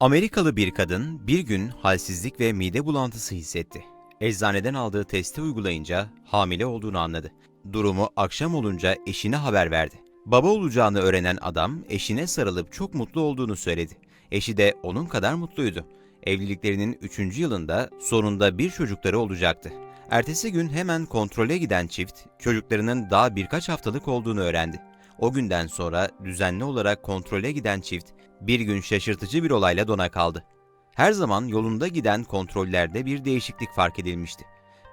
Amerikalı bir kadın bir gün halsizlik ve mide bulantısı hissetti. Eczaneden aldığı testi uygulayınca hamile olduğunu anladı. Durumu akşam olunca eşine haber verdi. Baba olacağını öğrenen adam eşine sarılıp çok mutlu olduğunu söyledi. Eşi de onun kadar mutluydu. Evliliklerinin 3. yılında sonunda bir çocukları olacaktı. Ertesi gün hemen kontrole giden çift çocuklarının daha birkaç haftalık olduğunu öğrendi. O günden sonra düzenli olarak kontrole giden çift bir gün şaşırtıcı bir olayla dona kaldı. Her zaman yolunda giden kontrollerde bir değişiklik fark edilmişti.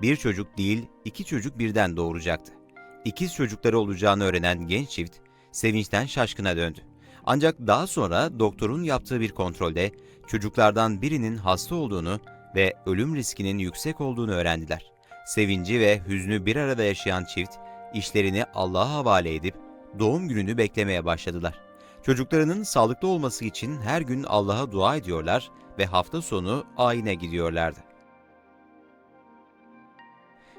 Bir çocuk değil, iki çocuk birden doğuracaktı. İkiz çocukları olacağını öğrenen genç çift sevinçten şaşkına döndü. Ancak daha sonra doktorun yaptığı bir kontrolde çocuklardan birinin hasta olduğunu ve ölüm riskinin yüksek olduğunu öğrendiler. Sevinci ve hüznü bir arada yaşayan çift işlerini Allah'a havale edip doğum gününü beklemeye başladılar. Çocuklarının sağlıklı olması için her gün Allah'a dua ediyorlar ve hafta sonu ayine gidiyorlardı.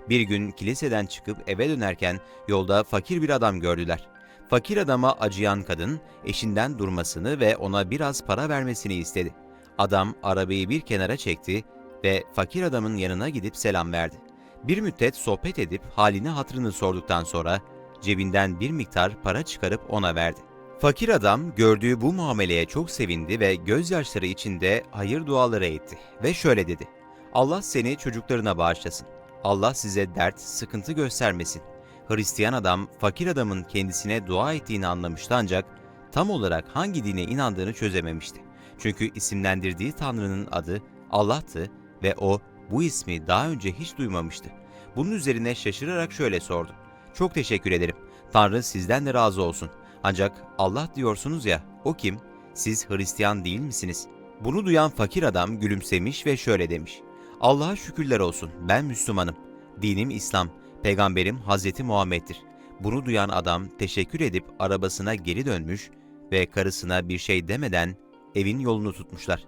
Bir gün kiliseden çıkıp eve dönerken yolda fakir bir adam gördüler. Fakir adama acıyan kadın eşinden durmasını ve ona biraz para vermesini istedi. Adam arabayı bir kenara çekti ve fakir adamın yanına gidip selam verdi. Bir müddet sohbet edip halini hatırını sorduktan sonra cebinden bir miktar para çıkarıp ona verdi. Fakir adam gördüğü bu muameleye çok sevindi ve gözyaşları içinde hayır duaları etti ve şöyle dedi. Allah seni çocuklarına bağışlasın. Allah size dert, sıkıntı göstermesin. Hristiyan adam fakir adamın kendisine dua ettiğini anlamıştı ancak tam olarak hangi dine inandığını çözememişti. Çünkü isimlendirdiği Tanrı'nın adı Allah'tı ve o bu ismi daha önce hiç duymamıştı. Bunun üzerine şaşırarak şöyle sordu. Çok teşekkür ederim. Tanrı sizden de razı olsun. Ancak Allah diyorsunuz ya, o kim? Siz Hristiyan değil misiniz? Bunu duyan fakir adam gülümsemiş ve şöyle demiş. Allah'a şükürler olsun, ben Müslümanım. Dinim İslam, peygamberim Hazreti Muhammed'dir. Bunu duyan adam teşekkür edip arabasına geri dönmüş ve karısına bir şey demeden evin yolunu tutmuşlar.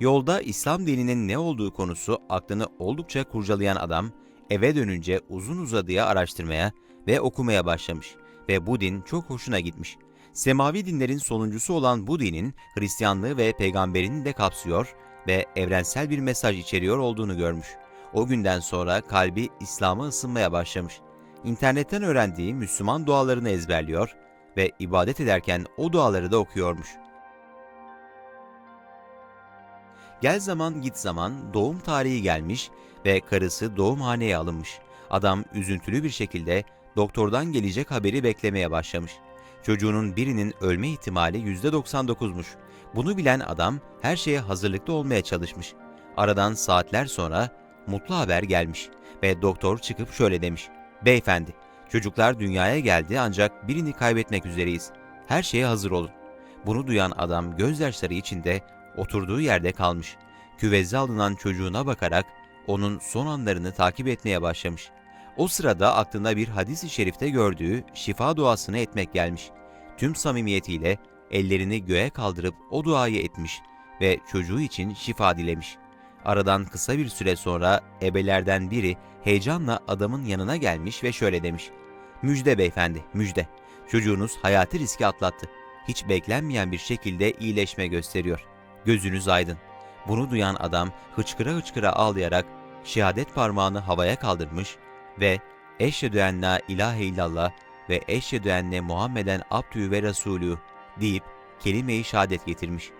Yolda İslam dininin ne olduğu konusu aklını oldukça kurcalayan adam eve dönünce uzun uzadıya araştırmaya ve okumaya başlamış ve bu din çok hoşuna gitmiş. Semavi dinlerin sonuncusu olan bu dinin Hristiyanlığı ve peygamberini de kapsıyor ve evrensel bir mesaj içeriyor olduğunu görmüş. O günden sonra kalbi İslam'a ısınmaya başlamış. İnternetten öğrendiği Müslüman dualarını ezberliyor ve ibadet ederken o duaları da okuyormuş. Gel zaman git zaman doğum tarihi gelmiş ve karısı doğumhaneye alınmış. Adam üzüntülü bir şekilde doktordan gelecek haberi beklemeye başlamış. Çocuğunun birinin ölme ihtimali %99'muş. Bunu bilen adam her şeye hazırlıklı olmaya çalışmış. Aradan saatler sonra mutlu haber gelmiş ve doktor çıkıp şöyle demiş. Beyefendi, çocuklar dünyaya geldi ancak birini kaybetmek üzereyiz. Her şeye hazır olun. Bunu duyan adam gözyaşları içinde oturduğu yerde kalmış. Küveze alınan çocuğuna bakarak onun son anlarını takip etmeye başlamış. O sırada aklına bir hadis-i şerifte gördüğü şifa duasını etmek gelmiş. Tüm samimiyetiyle ellerini göğe kaldırıp o duayı etmiş ve çocuğu için şifa dilemiş. Aradan kısa bir süre sonra ebelerden biri heyecanla adamın yanına gelmiş ve şöyle demiş. Müjde beyefendi, müjde. Çocuğunuz hayati riski atlattı. Hiç beklenmeyen bir şekilde iyileşme gösteriyor. Gözünüz aydın. Bunu duyan adam hıçkıra hıçkıra ağlayarak şehadet parmağını havaya kaldırmış ve eşhedü en la ilahe illallah ve eşhedü enne Muhammeden abdü ve rasulü deyip kelime-i şehadet getirmiş.